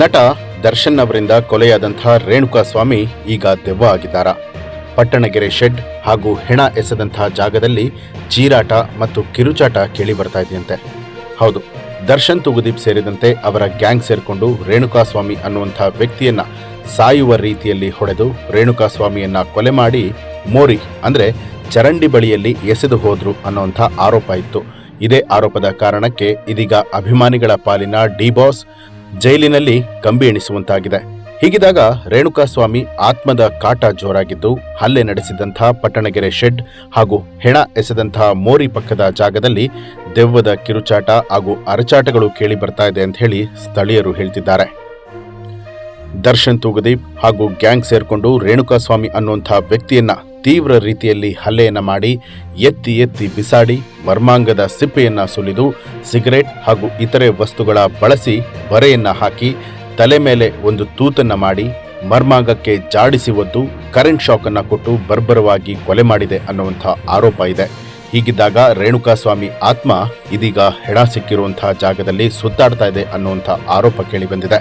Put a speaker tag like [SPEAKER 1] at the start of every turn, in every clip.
[SPEAKER 1] ನಟ ದರ್ಶನ್ ಅವರಿಂದ ಕೊಲೆಯಾದಂತಹ ರೇಣುಕಾ ಸ್ವಾಮಿ ಈಗ ದೆವ್ವ ಆಗಿದ್ದಾರ. ಪಟ್ಟಣಗೆರೆ ಶೆಡ್ ಹಾಗೂ ಹೆಣ ಎಸೆದಂತಹ ಜಾಗದಲ್ಲಿ ಚೀರಾಟ ಮತ್ತು ಕಿರುಚಾಟ ಕೇಳಿ ಬರ್ತಾ ಇದೆಯಂತೆ. ಹೌದು, ದರ್ಶನ್ ತುಗುದೀಪ್ ಸೇರಿದಂತೆ ಅವರ ಗ್ಯಾಂಗ್ ಸೇರಿಕೊಂಡು ರೇಣುಕಾ ಸ್ವಾಮಿ ಅನ್ನುವಂಥ ವ್ಯಕ್ತಿಯನ್ನ ಸಾಯುವ ರೀತಿಯಲ್ಲಿ ಹೊಡೆದು ರೇಣುಕಾ ಸ್ವಾಮಿಯನ್ನ ಕೊಲೆ ಮಾಡಿ ಮೋರಿ ಅಂದ್ರೆ ಚರಂಡಿ ಬಳಿಯಲ್ಲಿ ಎಸೆದು ಹೋದ್ರು ಅನ್ನುವಂಥ ಆರೋಪ ಇತ್ತು. ಇದೇ ಆರೋಪದ ಕಾರಣಕ್ಕೆ ಇದೀಗ ಅಭಿಮಾನಿಗಳ ಪಾಲಿನ ಡಿ ಬಾಸ್ ಜೈಲಿನಲ್ಲಿ ಕಂಬಿ ಎಣಿಸುವಂತಾಗಿದೆ. ಹೀಗಿದಾಗ ರೇಣುಕಾಸ್ವಾಮಿ ಆತ್ಮದ ಕಾಟ ಜೋರಾಗಿದ್ದು, ಹಲ್ಲೆ ನಡೆಸಿದಂಥ ಪಟ್ಟಣಗೆರೆ ಶೆಡ್ ಹಾಗೂ ಹೆಣ ಎಸೆದಂತಹ ಮೋರಿ ಪಕ್ಕದ ಜಾಗದಲ್ಲಿ ದೆವ್ವದ ಕಿರುಚಾಟ ಹಾಗೂ ಅರಚಾಟಗಳು ಕೇಳಿ ಬರ್ತಾ ಇದೆ ಅಂತ ಹೇಳಿ ಸ್ಥಳೀಯರು ಹೇಳ್ತಿದ್ದಾರೆ. ದರ್ಶನ್ ತೂಗದೀಪ್ ಹಾಗೂ ಗ್ಯಾಂಗ್ ಸೇರಿಕೊಂಡು ರೇಣುಕಾಸ್ವಾಮಿ ಅನ್ನುವಂಥ ವ್ಯಕ್ತಿಯನ್ನ ತೀವ್ರ ರೀತಿಯಲ್ಲಿ ಹಲ್ಲೆಯನ್ನು ಮಾಡಿ, ಎತ್ತಿ ಎತ್ತಿ ಬಿಸಾಡಿ, ಮರ್ಮಾಂಗದ ಸಿಪ್ಪೆಯನ್ನು ಸುಲಿದು, ಸಿಗರೆಟ್ ಹಾಗೂ ಇತರೆ ವಸ್ತುಗಳ ಬಳಸಿ ಬರೆಯನ್ನು ಹಾಕಿ, ತಲೆ ಮೇಲೆ ಒಂದು ತೂತನ್ನು ಮಾಡಿ, ಮರ್ಮಾಂಗಕ್ಕೆ ಜಾಡಿಸಿ ಒದ್ದು, ಕರೆಂಟ್ ಶಾಕನ್ನು ಕೊಟ್ಟು ಬರ್ಬರವಾಗಿ ಕೊಲೆ ಮಾಡಿದೆ ಅನ್ನುವಂಥ ಆರೋಪ ಇದೆ. ಹೀಗಿದ್ದಾಗ ರೇಣುಕಾಸ್ವಾಮಿ ಆತ್ಮ ಇದೀಗ ಹೆಣ ಸಿಕ್ಕಿರುವಂತಹ ಜಾಗದಲ್ಲಿ ಸುತ್ತಾಡ್ತಾ ಇದೆ ಅನ್ನುವಂಥ ಆರೋಪ ಕೇಳಿಬಂದಿದೆ.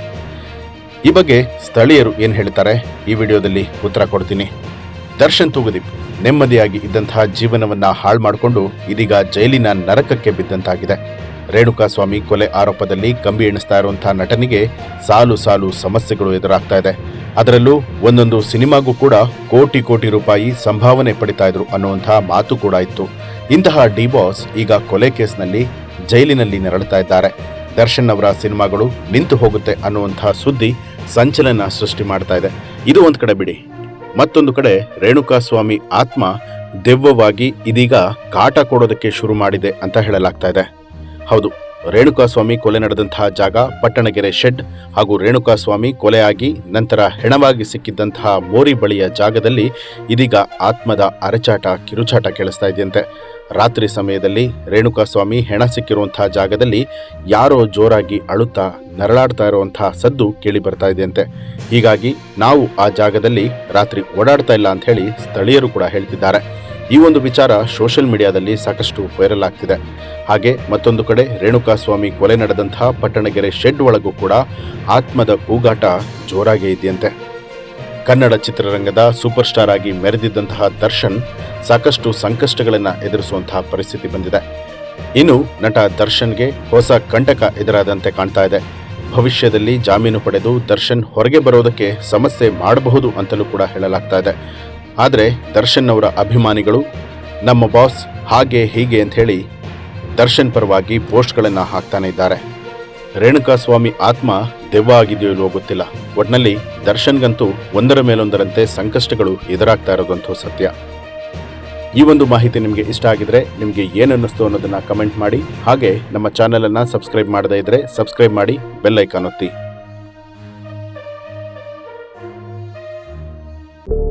[SPEAKER 1] ಈ ಬಗ್ಗೆ ಸ್ಥಳೀಯರು ಏನು ಹೇಳ್ತಾರೆ? ಈ ವಿಡಿಯೋದಲ್ಲಿ ಉತ್ತರ ಕೊಡ್ತೀನಿ. ದರ್ಶನ್ ತೂಗುದೀಪ್ ನೆಮ್ಮದಿಯಾಗಿ ಇದ್ದಂತಹ ಜೀವನವನ್ನ ಹಾಳು ಮಾಡಿಕೊಂಡು ಇದೀಗ ಜೈಲಿನ ನರಕಕ್ಕೆ ಬಿದ್ದಂತಾಗಿದೆ. ರೇಣುಕಾಸ್ವಾಮಿ ಕೊಲೆ ಆರೋಪದಲ್ಲಿ ಕಂಬಿ ಎಣಿಸ್ತಾ ಇರುವಂತಹ ನಟನಿಗೆ ಸಾಲು ಸಾಲು ಸಮಸ್ಯೆಗಳು ಎದುರಾಗ್ತಾ ಇದೆ. ಅದರಲ್ಲೂ ಒಂದೊಂದು ಸಿನಿಮಾಗೂ ಕೂಡ ಕೋಟಿ ಕೋಟಿ ರೂಪಾಯಿ ಸಂಭಾವನೆ ಪಡಿತಾ ಇದ್ರು ಅನ್ನುವಂತಹ ಮಾತು ಕೂಡ ಇತ್ತು. ಇಂತಹ ಡಿ ಬಾಸ್ ಈಗ ಕೊಲೆ ಕೇಸ್ನಲ್ಲಿ ಜೈಲಿನಲ್ಲಿ ನೆರಳುತ್ತಾ ಇದ್ದಾರೆ. ದರ್ಶನ್ ಅವರ ಸಿನಿಮಾಗಳು ನಿಂತು ಹೋಗುತ್ತೆ ಅನ್ನುವಂತಹ ಸುದ್ದಿ ಸಂಚಲನ ಸೃಷ್ಟಿ ಮಾಡ್ತಾ ಇದೆ. ಇದು ಒಂದು ಕಡೆ ಬಿಡಿ. ಮತ್ತೊಂದು ಕಡೆ ರೇಣುಕಾಸ್ವಾಮಿ ಆತ್ಮ ದೆವ್ವವಾಗಿ ಇದೀಗ ಕಾಟ ಕೊಡೋದಕ್ಕೆ ಶುರು ಮಾಡಿದೆ ಅಂತ ಹೇಳಲಾಗ್ತಾ ಇದೆ. ಹೌದು ರೇಣುಕಾಸ್ವಾಮಿ ಕೊಲೆ ನಡೆದಂತಹ ಜಾಗ ಪಟ್ಟಣಗೆರೆ ಶೆಡ್ ಹಾಗೂ ರೇಣುಕಾಸ್ವಾಮಿ ಕೊಲೆಯಾಗಿ ನಂತರ ಹೆಣವಾಗಿ ಸಿಕ್ಕಿದ್ದಂತಹ ಮೋರಿ ಬಳಿಯ ಜಾಗದಲ್ಲಿ ಇದೀಗ ಆತ್ಮದ ಅರಚಾಟ, ಕಿರುಚಾಟ ಕೇಳಿಸ್ತಾ ಇದೆಯಂತೆ. ರಾತ್ರಿ ಸಮಯದಲ್ಲಿ ರೇಣುಕಾಸ್ವಾಮಿ ಹೆಣ ಸಿಕ್ಕಿರುವಂತಹ ಜಾಗದಲ್ಲಿ ಯಾರೋ ಜೋರಾಗಿ ಅಳುತ್ತಾ ನರಳಾಡ್ತಾ ಇರುವಂತಹ ಸದ್ದು ಕೇಳಿ ಬರ್ತಾ ಇದೆಯಂತೆ. ಹೀಗಾಗಿ ನಾವು ಆ ಜಾಗದಲ್ಲಿ ರಾತ್ರಿ ಓಡಾಡ್ತಾ ಇಲ್ಲ ಅಂತ ಹೇಳಿ ಸ್ಥಳೀಯರು ಕೂಡ ಹೇಳ್ತಿದ್ದಾರೆ. ಈ ಒಂದು ವಿಚಾರ ಸೋಷಿಯಲ್ ಮೀಡಿಯಾದಲ್ಲಿ ಸಾಕಷ್ಟು ವೈರಲ್ ಆಗ್ತಿದೆ. ಹಾಗೆ ಮತ್ತೊಂದು ಕಡೆ ರೇಣುಕಾಸ್ವಾಮಿ ಕೊಲೆ ನಡೆದಂತಹ ಪಟ್ಟಣಗೆರೆ ಶೆಡ್ ಒಳಗೂ ಕೂಡ ಆತ್ಮದ ಕೂಗಾಟ ಜೋರಾಗೇ ಇದೆಯಂತೆ. ಕನ್ನಡ ಚಿತ್ರರಂಗದ ಸೂಪರ್ ಸ್ಟಾರ್ ಆಗಿ ಮೆರೆದಿದ್ದಂತಹ ದರ್ಶನ್ ಸಾಕಷ್ಟು ಸಂಕಷ್ಟಗಳನ್ನು ಎದುರಿಸುವಂತಹ ಪರಿಸ್ಥಿತಿ ಬಂದಿದೆ. ಇನ್ನು ನಟ ದರ್ಶನ್ಗೆ ಹೊಸ ಕಂಟಕ ಎದುರಾದಂತೆ ಕಾಣ್ತಾ ಇದೆ. ಭವಿಷ್ಯದಲ್ಲಿ ಜಾಮೀನು ಪಡೆದು ದರ್ಶನ್ ಹೊರಗೆ ಬರೋದಕ್ಕೆ ಸಮಸ್ಯೆ ಮಾಡಬಹುದು ಅಂತಲೂ ಕೂಡ ಹೇಳಲಾಗ್ತಾ ಇದೆ. ಆದರೆ ದರ್ಶನ್ ಅವರ ಅಭಿಮಾನಿಗಳು, ನಮ್ಮ ಬಾಸ್ ಹಾಗೆ ಹೀಗೆ ಅಂತ ಹೇಳಿ ದರ್ಶನ್ ಪರವಾಗಿ ಪೋಸ್ಟ್ಗಳನ್ನು ಹಾಕ್ತಾನೆ ಇದ್ದಾರೆ. ರೇಣುಕಾಸ್ವಾಮಿ ಆತ್ಮ ದೆವ್ವ ಆಗಿದೆಯೋ ಇಲ್ವೋ ಗೊತ್ತಿಲ್ಲ. ಒಟ್ನಲ್ಲಿ ದರ್ಶನ್ಗಂತೂ ಒಂದರ ಮೇಲೊಂದರಂತೆ ಸಂಕಷ್ಟಗಳು ಎದುರಾಗ್ತಾ ಇರೋದಂತೂ ಸತ್ಯ. ಈ ಒಂದು ಮಾಹಿತಿ ನಿಮಗೆ ಇಷ್ಟ ಆಗಿದ್ರೆ ನಿಮಗೆ ಏನನ್ನಿಸ್ತು ಅನ್ನೋದನ್ನು ಕಮೆಂಟ್ ಮಾಡಿ. ಹಾಗೆ ನಮ್ಮ ಚಾನಲನ್ನು ಸಬ್ಸ್ಕ್ರೈಬ್ ಮಾಡದೇ ಇದ್ರೆ ಸಬ್ಸ್ಕ್ರೈಬ್ ಮಾಡಿ ಬೆಲ್ಲೈಕಾನ್ ಒತ್ತಿ.